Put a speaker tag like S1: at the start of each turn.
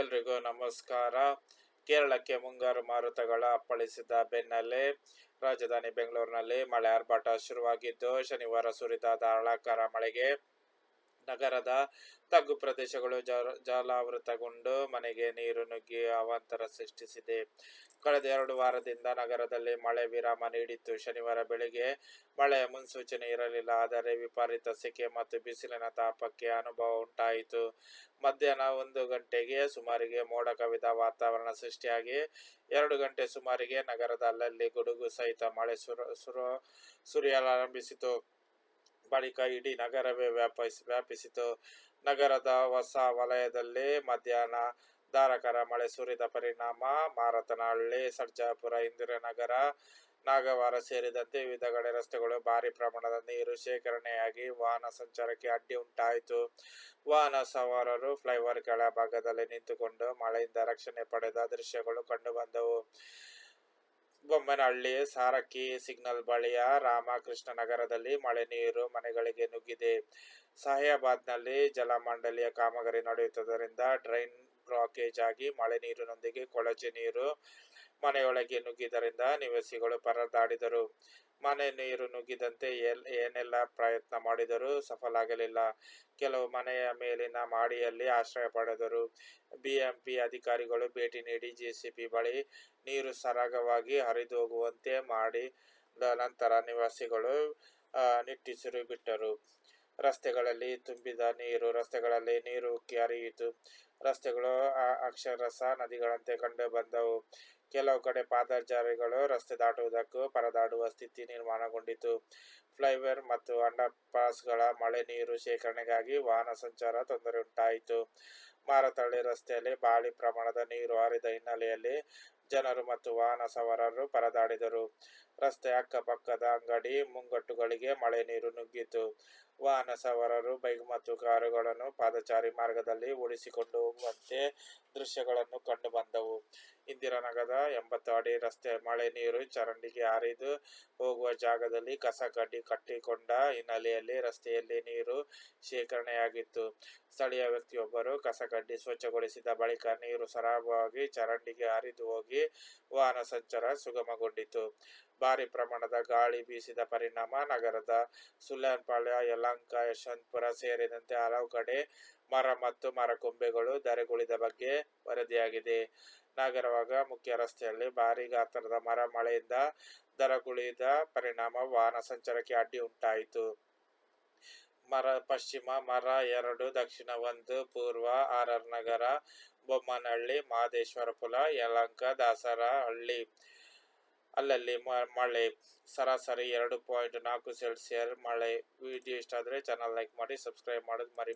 S1: ಎಲ್ರಿಗೂ ನಮಸ್ಕಾರ. ಕೇರಳಕ್ಕೆ ಮುಂಗಾರು ಮಾರುತಗಳ ಅಪ್ಪಳಿಸಿದ ಬೆನ್ನಲ್ಲೇ ರಾಜಧಾನಿ ಬೆಂಗಳೂರಿನಲ್ಲಿ ಮಳೆ ಆರ್ಭಟ ಶುರುವಾಗಿದ್ದು, ಶನಿವಾರ ಸುರಿದ ಧಾರಾಕಾರ ಮಳೆಗೆ ನಗರದ ತಗ್ಗು ಪ್ರದೇಶಗಳು ಜಲ- ಜಲಾವೃತಗೊಂಡು ಮನೆಗೆ ನೀರು ನುಗ್ಗಿ ಅವಾಂತರ ಸೃಷ್ಟಿಸಿದೆ. ಕಳೆದ ಎರಡು ವಾರದಿಂದ ನಗರದಲ್ಲಿ ಮಳೆ ವಿರಾಮ ನೀಡಿತ್ತು. ಶನಿವಾರ ಬೆಳಿಗ್ಗೆ ಮಳೆಯ ಮುನ್ಸೂಚನೆ ಇರಲಿಲ್ಲ. ಆದರೆ ವಿಪರೀತ ಸೆಕೆ ಮತ್ತು ಬಿಸಿಲಿನ ತಾಪಕ್ಕೆ ಅನುಭವ ಉಂಟಾಯಿತು. ಮಧ್ಯಾಹ್ನ ಒಂದು ಗಂಟೆಗೆ ಸುಮಾರಿಗೆ ಮೋಡ ಕವಿದ ವಾತಾವರಣ ಸೃಷ್ಟಿಯಾಗಿ, ಎರಡು ಗಂಟೆ ಸುಮಾರಿಗೆ ನಗರದ ಅಲ್ಲಲ್ಲಿ ಗುಡುಗು ಸಹಿತ ಮಳೆ ಸುರ ಸುರ, ಸುರಿಯಲಾರಂಭಿಸಿತು. ಬಳಿಕ ಇಡೀ ನಗರವೇ ವ್ಯಾಪಿಸಿ, ವ್ಯಾಪಿಸಿತು. ನಗರದ ಹೊಸ ವಲಯದಲ್ಲಿ ಮಧ್ಯಾಹ್ನ ಧಾರಕರ ಮಳೆ ಸುರಿದ ಪರಿಣಾಮ. ಮಾರತನಹಳ್ಳಿ, ಸರ್ಜಾಪುರ, ಇಂದಿರಾನಗರ, ನಾಗವಾರ ಸೇರಿದಂತೆ ವಿವಿಧ ಕಡೆ ರಸ್ತೆಗಳು ಭಾರಿ ಪ್ರಮಾಣದ ನೀರು ಶೇಖರಣೆಯಾಗಿ ವಾಹನ ಸಂಚಾರಕ್ಕೆ ಅಡ್ಡಿ ಉಂಟಾಯಿತು. ವಾಹನ ಸವಾರರು ಫ್ಲೈಓವರ್ ಕೆಳಭಾಗದಲ್ಲಿ ನಿಂತುಕೊಂಡು ಮಳೆಯಿಂದ ರಕ್ಷಣೆ ಪಡೆದ ದೃಶ್ಯಗಳು ಕಂಡುಬಂದವು ಬೊಮ್ಮನಹಳ್ಳಿ, ಸಾರಕ್ಕಿ, ಸಿಗ್ನಲ್ ಬಳಿಯ ರಾಮಕೃಷ್ಣ ನಗರದಲ್ಲಿ ಮಳೆ ನೀರು ಮನೆಗಳಿಗೆ ನುಗ್ಗಿದೆ. ಸಾಹೇಬಾದ್ನಲ್ಲಿ ಜಲಮಂಡಳಿಯ ಕಾಮಗಾರಿ ನಡೆಯುತ್ತಿದ್ದರಿಂದ ಡ್ರೈನ್ ಬ್ಲಾಕೇಜ್ ಆಗಿ ಮಳೆ ನೀರಿನೊಂದಿಗೆ ಕೊಳಚೆ ನೀರು ಮನೆಯೊಳಗೆ ನುಗ್ಗಿದ್ದರಿಂದ ನಿವಾಸಿಗಳು ಪರದಾಡಿದರು. ಮನೆ ನೀರು ನುಗ್ಗಿದಂತೆ ಎಲ್ ಏನೆಲ್ಲ ಪ್ರಯತ್ನ ಮಾಡಿದರೂ ಸಫಲ ಆಗಲಿಲ್ಲ ಕೆಲವು ಮನೆಯ ಮೇಲಿನ ಮಾಡಿಯಲ್ಲಿ ಆಶ್ರಯ ಪಡೆದರು. ಬಿಎಂಪಿ ಅಧಿಕಾರಿಗಳು ಭೇಟಿ ನೀಡಿ ಜೆಸಿಬಿ ಬಳಿ ನೀರು ಸರಾಗವಾಗಿ ಹರಿದು ಹೋಗುವಂತೆ ಮಾಡಿ ನಂತರ ನಿವಾಸಿಗಳು ನಿಟ್ಟುಸಿರು ಬಿಟ್ಟರು. ರಸ್ತೆಗಳಲ್ಲಿ ತುಂಬಿದ ನೀರು, ರಸ್ತೆಗಳಲ್ಲಿ ನೀರು ಉಕ್ಕಿ ಹರಿಯಿತು ರಸ್ತೆಗಳು ಅಕ್ಷರಸ ನದಿಗಳಂತೆ ಕಂಡು ಬಂದವು. ಕೆಲವು ಕಡೆ ಪಾದಚಾರಿಗಳು ರಸ್ತೆ ದಾಟುವುದಕ್ಕೂ ಪರದಾಡುವ ಸ್ಥಿತಿ ನಿರ್ಮಾಣಗೊಂಡಿತು. ಫ್ಲೈಓವರ್ ಮತ್ತು ಅಂಡರ್ ಪಾಸ್ಗಳ ಮಳೆ ನೀರು ಶೇಖರಣೆಗಾಗಿ ವಾಹನ ಸಂಚಾರ ತೊಂದರೆ ಉಂಟಾಯಿತು ಮಾರತಳ್ಳಿ ರಸ್ತೆಯಲ್ಲಿ ಭಾರಿ ಪ್ರಮಾಣದ ನೀರು ಹರಿದ ಹಿನ್ನೆಲೆಯಲ್ಲಿ ಜನರು ಮತ್ತು ವಾಹನ ಸವಾರರು ಪರದಾಡಿದರು. ರಸ್ತೆ ಅಕ್ಕಪಕ್ಕದ ಅಂಗಡಿ ಮುಂಗಟ್ಟುಗಳಿಗೆ ಮಳೆ ನೀರು ನುಗ್ಗಿತು. ವಾಹನ ಸವಾರರು ಬೈಕ್ ಮತ್ತು ಕಾರುಗಳನ್ನು ಪಾದಚಾರಿ ಮಾರ್ಗದಲ್ಲಿ ಓಡಿಸಿಕೊಂಡು ಹೋಗುವಂತೆ ದೃಶ್ಯಗಳನ್ನು ಕಂಡು ಬಂದವು. ಇಂದಿರಾನಗರದ ಎಂಬತ್ತು ಅಡಿ ರಸ್ತೆ ಮಳೆ ನೀರು ಚರಂಡಿಗೆ ಹರಿದು ಹೋಗುವ ಜಾಗದಲ್ಲಿ ಕಸ ಕಡ್ಡಿ ಕಟ್ಟಿಕೊಂಡ ಹಿನ್ನೆಲೆಯಲ್ಲಿ ರಸ್ತೆಯಲ್ಲಿ ನೀರು ಶೇಖರಣೆಯಾಗಿತ್ತು. ಸ್ಥಳೀಯ ವ್ಯಕ್ತಿಯೊಬ್ಬರು ಕಸಕಡ್ಡಿ ಸ್ವಚ್ಛಗೊಳಿಸಿದ ಬಳಿಕ ನೀರು ಸರಾಗವಾಗಿ ಚರಂಡಿಗೆ ಹರಿದು ಹೋಗಿ ವಾಹನ ಸಂಚಾರ ಸುಗಮಗೊಂಡಿತು ಭಾರಿ ಪ್ರಮಾಣದ ಗಾಳಿ ಬೀಸಿದ ಪರಿಣಾಮ ನಗರದ ಸುಲ್ಯಾನ್ಪಾಳ್ಯ ಯಲಂಕ ಯಶವಂತಪುರ ಸೇರಿದಂತೆ ಹಲವು ಕಡೆ ಮರ ಮತ್ತು ಮರಕೊಂಬೆಗಳು ಧರೆಗುಳಿದ ಬಗ್ಗೆ ವರದಿಯಾಗಿದೆ. ನಗರವಾಗ ಮುಖ್ಯ ರಸ್ತೆಯಲ್ಲಿ ಭಾರಿ ಗಾತ್ರದ ಮರ ಮಳೆಯಿಂದ ದರಗುಳಿದ ಪರಿಣಾಮ ವಾಹನ ಸಂಚಾರಕ್ಕೆ ಅಡ್ಡಿ ಉಂಟಾಯಿತು. ಮರ, ಪಶ್ಚಿಮ ಮರ ಎರಡು, ದಕ್ಷಿಣ ಒಂದು, ಪೂರ್ವ ಆರ್ ನಗರ, ಬೊಮ್ಮನಹಳ್ಳಿ ಮಹದೇಶ್ವರಪುರ ಯಲಂಕ ದಾಸರಹಳ್ಳಿ. ಅಲ್ಲಲ್ಲಿ ಮಳೆ, ಸರಾಸರಿ ಎರಡು ಪಾಯಿಂಟ್ ನಾಲ್ಕು ಸೆಲ್ಸಿಯರ್ ಮಳೆ. ವಿಡಿಯೋ ಇಷ್ಟ ಆದರೆ ಚಾನಲ್ ಲೈಕ್ ಮಾಡಿ ಸಬ್ಸ್ಕ್ರೈಬ್ ಮಾಡೋದು ಮರಿ